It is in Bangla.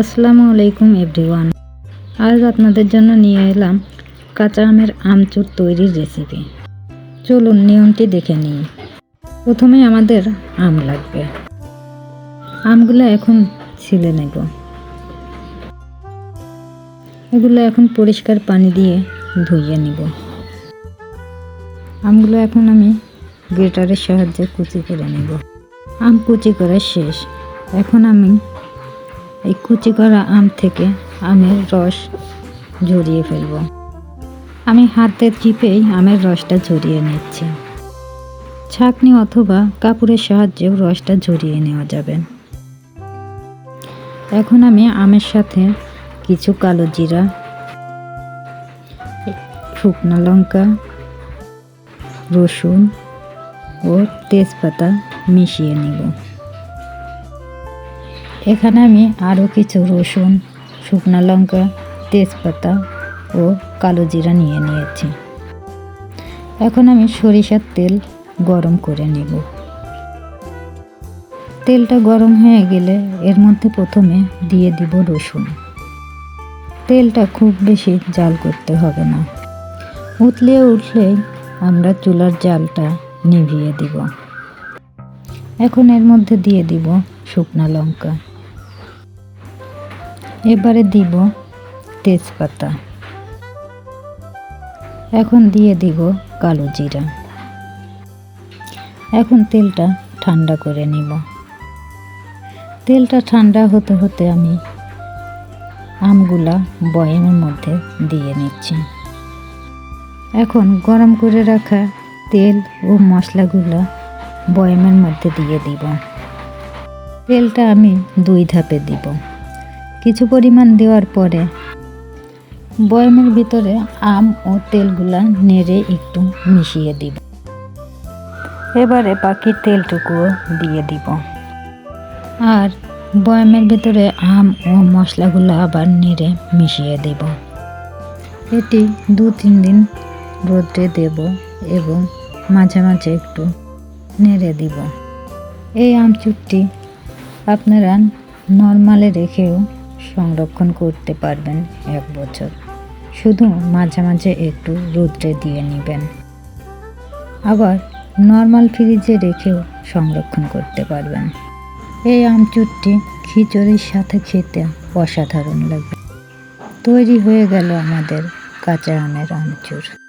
আসসালামু আলাইকুম এভরিওয়ান। আজ আপনাদের জন্য নিয়ে এলাম কাঁচা আমের আমচুর তৈরির রেসিপি। চলুন নিয়মটি দেখে নিই। প্রথমে আমাদের আম লাগবে। আমগুলো এখন ছিলে নেব। এগুলো এখন পরিষ্কার পানি দিয়ে ধুইয়ে নিব। আমগুলো এখন আমি গ্রেটারের সাহায্যে কুচি করে নেব। আম কুচি করা শেষ। এখন আমি এই কুচি করা আম থেকে আমের রস ঝরিয়ে ফেলব। আমি হাতের চিপেই আমের রসটা ঝরিয়ে নিচ্ছি। ছাঁকনি অথবা কাপড়ের সাহায্যেও রসটা ঝরিয়ে নেওয়া যাবে। এখন আমি আমের সাথে কিছু কালো জিরা, শুকনো লঙ্কা, রসুন ও তেজপাতা মিশিয়ে নিব। এখানে আমি আরও কিছু রসুন, শুকনো লঙ্কা, তেজপাতা ও কালো জিরা নিয়ে নিয়েছি। এখন আমি সরিষার তেল গরম করে নেব। তেলটা গরম হয়ে গেলে এর মধ্যে প্রথমে দিয়ে দিব রসুন। তেলটা খুব বেশি জাল করতে হবে না। উতলে উঠলেই আমরা চুলার জালটা নিভিয়ে দিব। এখন এর মধ্যে দিয়ে দিব শুকনা লঙ্কা। এবারে দিব তেজপাতা। এখন দিয়ে দিব কালো জিরা। এখন তেলটা ঠান্ডা করে নিব। তেলটা ঠান্ডা হতে হতে আমি আমগুলা বয়ামের মধ্যে দিয়ে নিচ্ছি। এখন গরম করে রাখা তেল ও মশলাগুলো বয়ামের মধ্যে দিয়ে দিব। তেলটা আমি দুই ধাপে দিব। কিছু পরিমাণ দেওয়ার পরে বয়ামের ভিতরে আম ও তেলগুলা নেড়ে একটু মিশিয়ে দিব। এবারে বাকি তেলটুকুও দিয়ে দিব। আর বয়ামের ভিতরে আম ও মশলাগুলো আবার নেড়ে মিশিয়ে দেব। এটি দু তিন দিন রোদে দেব এবং মাঝে মাঝে একটু নেড়ে দিব। এই আমচুরটি আপনারা নর্মালে রেখেও সংরক্ষণ করতে পারবেন এক বছর। শুধু মাঝে মাঝে একটু রোদ্রে দিয়ে নেবেন। আবার নর্মাল ফ্রিজে রেখেও সংরক্ষণ করতে পারবেন। এই আমচুরটি খিচুড়ির সাথে খেতে অসাধারণ লাগবে। তৈরি হয়ে গেল আমাদের কাঁচা আমের আমচুর।